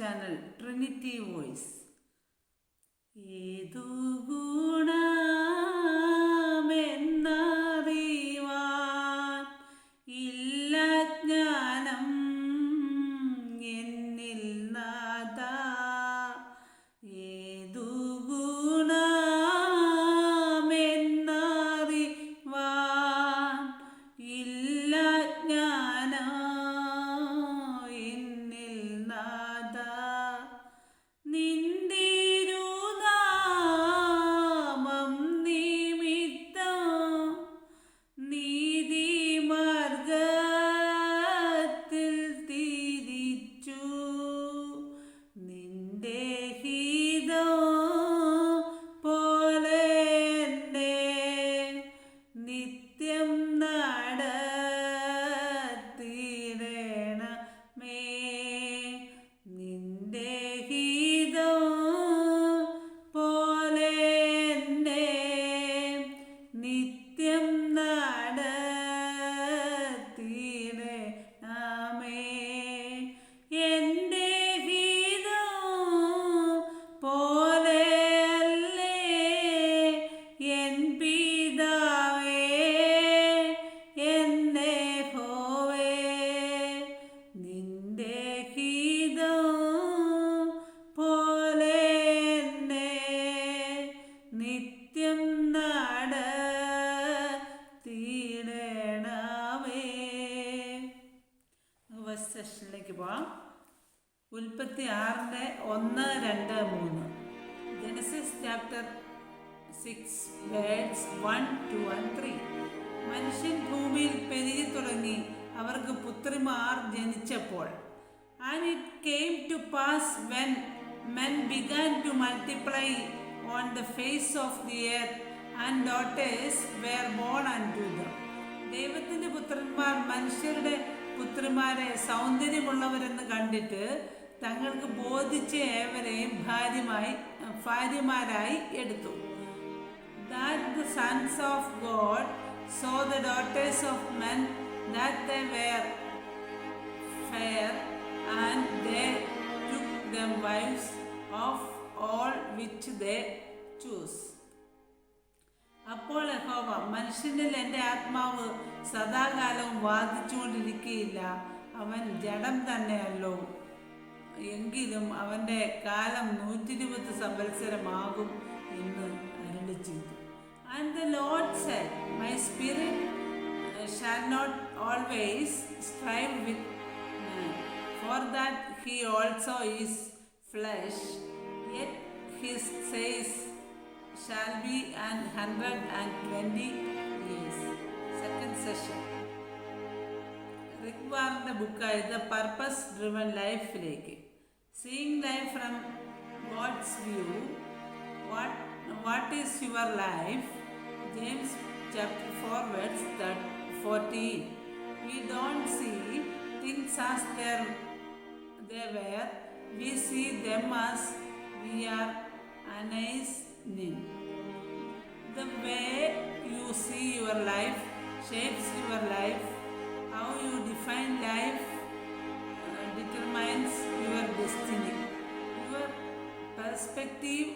Channel trinity voice ഏതു ഗുണമെന്നറിവാൻ chapter six words one two and three മനുഷ്യൻ ഭൂമിയിൽ പെരുകി തുടങ്ങി. അവർക്ക് പുത്രിമാർ ജനിച്ചപ്പോൾ. And it came to pass when men began to multiply on the face of the earth and daughters were born and to them ദൈവത്തിന്റെ പുത്രന്മാർ മനുഷ്യരുടെ പുത്രിമാരെ സൗന്ദര്യമുള്ളവരെന്ന് കണ്ടിട്ട് തങ്ങൾക്ക് ബോധിച്ച ഏവരെയും ഭാര്യമായി ഭാര്യമാരായി എടുത്തു. That the sons of God saw the daughters of men that fair and the wives of all which they chose അപ്പോൾ ഹോവ മനുഷ്യനിൽ എന്റെ ആത്മാവ് സദാകാലവും വാദിച്ചുകൊണ്ടിരിക്കുകയില്ല അവൻ ജഡം തന്നെയല്ലോ. എങ്കിലും അവൻ്റെ കാലം നൂറ്റി ഇരുപത് സംവത്സരമാകും എന്ന് അരുളി ചെയ്തു and the Lord said my spirit shall not always strive with for that he also is flesh yet his days shall be and hundred and twenty years second session റിക്വാറിൻ്റെ ബുക്കായ the purpose driven ലൈഫിലേക്ക് seeing life from God's view what what is your life James chapter four words fourteen we don't see things as there they were, we see them as we are amazed in. The way you see your life shapes your life. how you define life uh, determines your destiny. Your perspective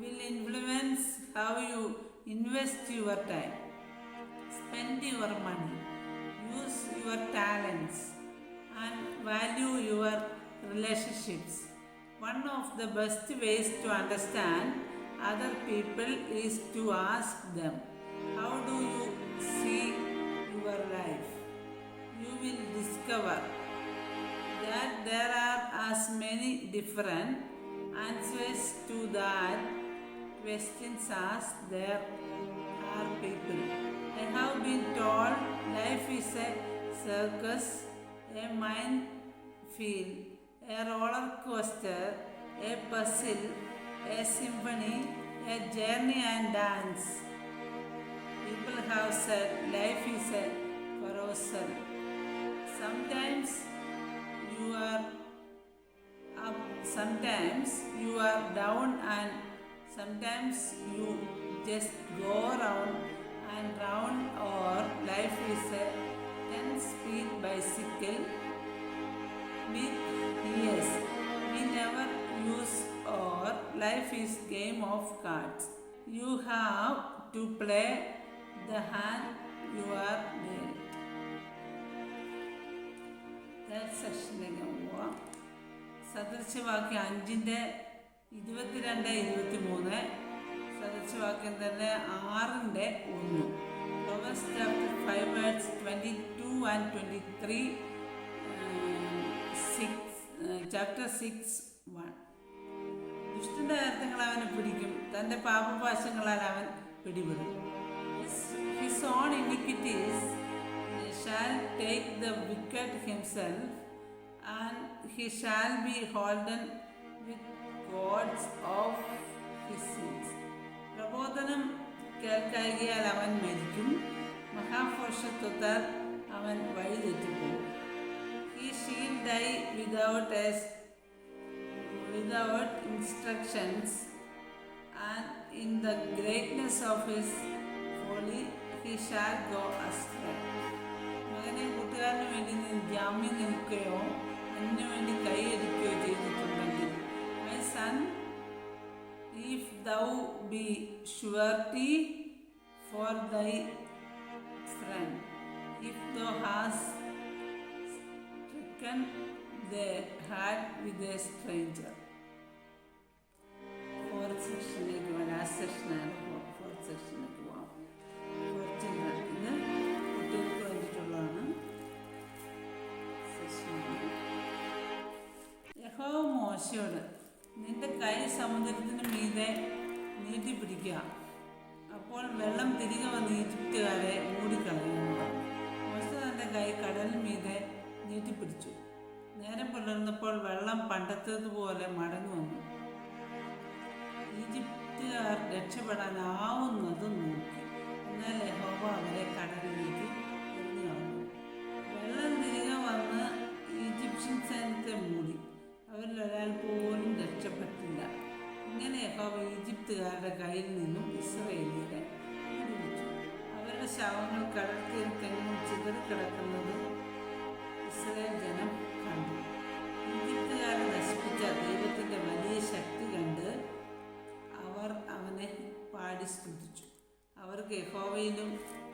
will influence how you invest your time, spend your money, use your talents, and value your relationships. One of the best ways to understand other people is to ask them, How do you see your life? You will discover that there are as many different answers to that questions as there are people. I have been told life is a circus, a minefield, a roller coaster, a puzzle, a symphony, a journey and dance. People have said life is a carousel. Sometimes you are up, sometimes you are down, and sometimes you just go round and round, or life is a 10 speed bicycle with ears. we never use or life is game of cards. You have to play the hand you are dealt. സെക്ഷനിലേക്ക് പോവാം സദൃശവാക്യം അഞ്ചിന്റെ ഇരുപത്തിരണ്ട് ഇരുപത്തി മൂന്ന് സദൃശവാക്യം തന്നെ ആറിന്റെ ഒന്ന്. Chapter five twenty two and twenty three six chapter six one ദുഷ്ടന്റെ അർത്ഥങ്ങൾ അവനെ പിടിക്കും. തന്റെ പാപപാശങ്ങളാൽ അവൻ പിടിപെടും. His own iniquities shall take the wicked himself And he shall be holden with cords of his sins പ്രബോധനം കേൾക്കായികയാൽ അവൻ മരിക്കും മഹാഭോഷത്വത്താൽ അവൻ വഴിതെറ്റിപ്പോകും he shall die without a without instructions, and in the greatness of his folly he shall go astray. മകനെ കൂട്ടുകാരന് വേണ്ടി നീ ജാമ്യം നിൽക്കുകയോ അതിനു വേണ്ടി കൈയടിക്കുകയോ ചെയ്തിട്ടുണ്ടെങ്കിൽ my son if thou be surety for thy friend if thou has stricken the heart with a stranger. Fourth സെക്ഷനിലേക്ക് പോകാം ലാസ്റ്റ് സെക്ഷനാണ് ഫോർത്ത് സെക്ഷനിലേക്ക് പോകാം ഫോർത്ത് ചിൽഡ്രൻ ഇത് കുട്ടികൾക്ക് വേണ്ടിയിട്ടുള്ളതാണ് സെക്ഷനാണ് യഹോവ മോശയോട് നിന്റെ കൈ സമുദ്രത്തിന് മീതെ നീട്ടി നീട്ടിപ്പിടിക്കുക അപ്പോൾ വെള്ളം തിരികെ വന്ന് ഈജിപ്തുകാരെ മൂടിക്കളയുന്നു മോശ തന്റെ കൈ കടലിന് മീതെ നീട്ടിപ്പിടിച്ചു നേരം പുലർന്നപ്പോൾ വെള്ളം പണ്ടത്തേതുപോലെ മടങ്ങി വന്നു. ഈജിപ്തുകാർ രക്ഷപ്പെടാനാവുന്നതും നോക്കി. എന്നാൽ യഹോവ അവരെ കടലിലേക്ക് ഈജിപ്തുകാരുടെ കയ്യിൽ നിന്നും ഇസ്രയേലിയരെ അവരുടെ ശവങ്ങൾ കടൽ തീരത്തെങ്ങും ചിതറിക്കിടക്കുന്നത് ഇസ്രയേൽ ജനം കണ്ടു. ഈജിപ്തുകാരെ നശിപ്പിച്ച ദൈവത്തിന്റെ വലിയ ശക്തി കണ്ട് അവർ അവനെ പാടി സ്തുതിച്ചു. അവർക്ക് യഹോവയിലും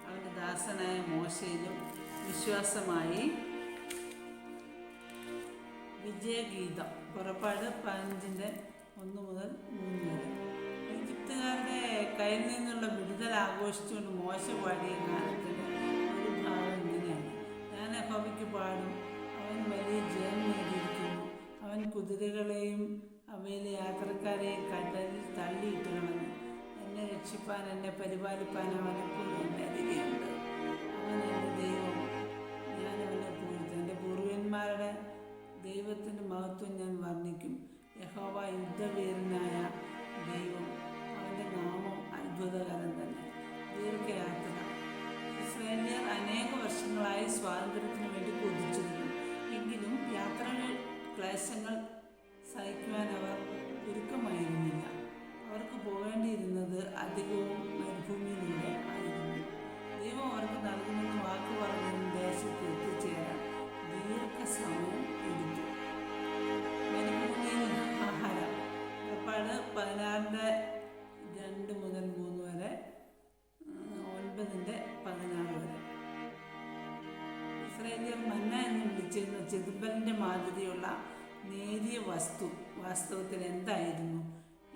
അവന്റെ ദാസനായ മോശയിലും വിശ്വാസമായി വിജയഗീതം. പുറപ്പാട് പതിനഞ്ചിന്റെ ഒന്ന് മുതൽ മൂന്ന് വരെ. ഈജിപ്തുകാരുടെ കയ്യിൽ നിന്നുള്ള വിടുതൽ ആഘോഷിച്ചുകൊണ്ട് മോശ പാടിയ ഗാനത്തിന്റെ ഒരു ഭാഗം ഇങ്ങനെയാണ്. ഞാൻ അഹോബിക്ക് പാടും. അവൻ വലിയ ജയം നേടിയിരിക്കുന്നു. അവൻ കുതിരകളെയും അവയിലെ യാത്രക്കാരെയും കടലിൽ തള്ളിയിട്ട് കളഞ്ഞു എന്നെ രക്ഷിപ്പാൻ എന്നെ പരിപാലിപ്പാൻ അവൻ എപ്പോഴും എന്റെ അരികെയുണ്ട്. അവൻ എന്റെ ദൈവം. ഞാൻ അവനെ പൂജിച്ചു എന്റെ പൂർവന്മാരുടെ ദൈവത്തിന്റെ മഹത്വം ഞാൻ വർണിക്കും. യഹോവ യുദ്ധവീരനായ ദൈവം. അത്ഭുതകരം ദീർഘയാത്ര. ഇസ്രായേലിയർ അനേക വർഷങ്ങളായി സ്വാതന്ത്ര്യത്തിന് വേണ്ടി കൊതിച്ചിരുന്നു. എങ്കിലും യാത്രകൾ ക്ലേശങ്ങൾ ഒൻപതിന്റെ പതിനാറ് വരെ. ഇസ്രയേലിയർ മന്ന എന്ന് വിളിച്ചിരുന്ന ചെതുമ്പലിന്റെ മാതിരിയുള്ള നേരിയ വസ്തു വാസ്തവത്തിൽ എന്തായിരുന്നു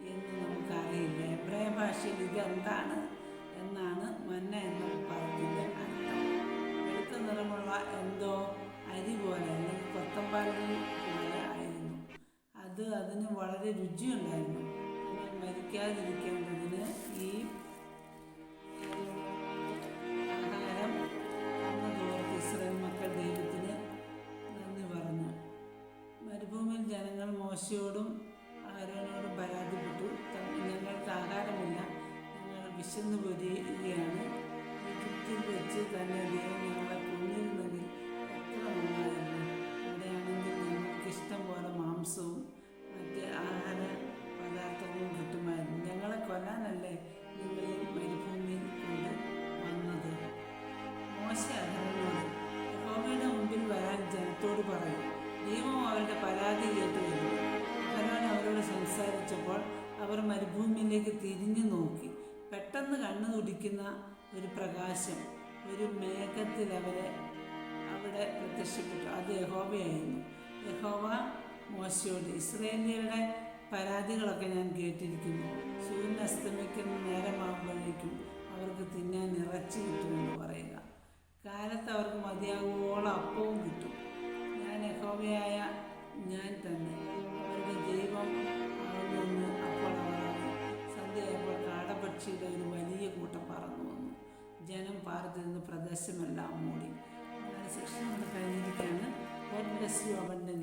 എന്ന് നമുക്കറിയില്ല. എബ്രായ ഭാഷയിൽ ഇതെന്താണ് എന്നാണ് മന്ന എന്ന പദത്തിന്റെ അർത്ഥം. വെളുത്ത നിറമുള്ള എന്തോ അരി പോലെ അല്ലെങ്കിൽ കൊത്തമ്പാലി പോലെ ആയിരുന്നു. അത് അതിന് വളരെ രുചിയുണ്ടായിരുന്നു. എന്നാൽ മോശയോടും ആരോനോടും പരാതിപ്പെട്ടു. "ത- ഞങ്ങൾക്ക് ആഹാരമില്ല ഞങ്ങൾ വിശന്നു പൊരിയുകയാണ് വെച്ച് തന്നെ ദൈവം കണ്ണു ഒരു പ്രകാശം ഒരു മേഘത്തിൽ അവരെ അവിടെ പ്രത്യക്ഷപ്പെട്ടു. അത് യഹോവയായിരുന്നു. യഹോവ മോശയോട് ഇസ്രയേലിയരുടെ പരാതികളൊക്കെ ഞാൻ കേട്ടിരിക്കുന്നു. സൂര്യൻ അസ്തമിക്കുന്ന നേരമാകുമ്പോഴേക്കും അവർക്ക് തിന്നാൻ ഇറച്ചി കിട്ടുമെന്ന് പറയുക. കാലത്ത് അവർക്ക് മതിയാകുവോളം അപ്പവും കിട്ടും. ഞാൻ യഹോവയായ ഞാൻ തന്നെ ജനം നിന്ന് പ്രദേശമെല്ലാം മൂടി. സെക്ഷൻ കൊണ്ട് കഴിഞ്ഞിരിക്കുകയാണ്. God you abundantly